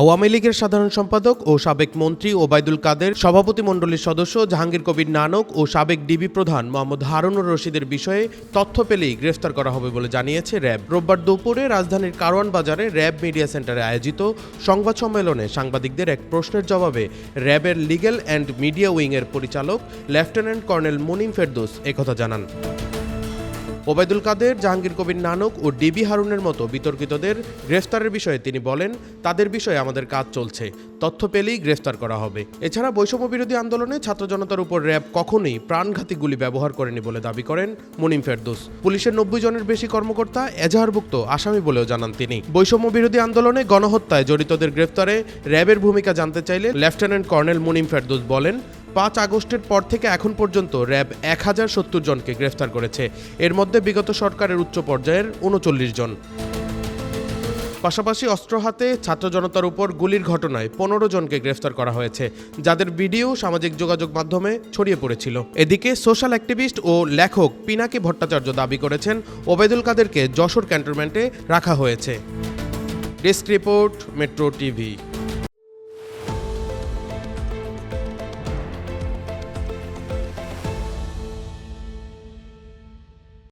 আওয়ামী লীগের সাধারণ সম্পাদক ও সাবেক মন্ত্রী ওবায়দুল কাদের, সভাপতি মণ্ডলীর সদস্য জাহাঙ্গীর কবির নানক ও সাবেক ডিবি প্রধান মোহাম্মদ হারুনুর রশিদের বিষয়ে তথ্য পেলেই গ্রেফতার করা হবে বলে জানিয়েছে র্যাব। রোববার দুপুরে রাজধানীর কারওয়ান বাজারে র্যাব মিডিয়া সেন্টারে আয়োজিত সংবাদ সম্মেলনে সাংবাদিকদের এক প্রশ্নের জবাবে র্যাবের লিগ্যাল অ্যান্ড মিডিয়া উইংয়ের পরিচালক লেফটেন্যান্ট কর্নেল মুনিম ফেরদোস একথা জানান। ওবায়দুল কাদের, জাহাঙ্গীর কবির নানক ও ডিবি হারুনের মতো বিতর্কিতদের গ্রেফতারের বিষয়ে তিনি বলেন, তাদের বিষয়ে আমাদের কাজ চলছে। তথ্য পেলেই গ্রেফতার করা হবে। এছাড়া বৈষম্য বিরোধী আন্দোলনে ছাত্র জনতার উপর র্যাব কখনোই প্রাণঘাতী গুলি ব্যবহার করেনি বলে দাবি করেন মুনিম ফেরদোস। পুলিশের নব্বই জনের বেশি কর্মকর্তা এজাহারভুক্ত আসামি বলেও জানান তিনি। বৈষম্য বিরোধী আন্দোলনে গণহত্যায় জড়িতদের গ্রেফতারে র্যাবের ভূমিকা জানতে চাইলে লেফটেন্যান্ট কর্নেল মুনিম ফেরদোস বলেন পাঁচ আগস্টের পর থেকে এখন পর্যন্ত র্যাব এক হাজার সত্তর জনকে গ্রেফতার করেছে। এর মধ্যে বিগত সরকারের উচ্চ পর্যায়ের উনচল্লিশ জন। পাশাপাশি অস্ত্র হাতে ছাত্র জনতার উপর গুলির ঘটনায় পনেরো জনকে গ্রেফতার করা হয়েছে, যাদের ভিডিও সামাজিক যোগাযোগ মাধ্যমে ছড়িয়ে পড়েছিল। এদিকে সোশ্যাল অ্যাক্টিভিস্ট ও লেখক পিনাকি ভট্টাচার্য দাবি করেছেন, ওবেদুল কাদেরকে যশোর ক্যান্টনমেন্টে রাখা হয়েছে। Desk report, metro TV.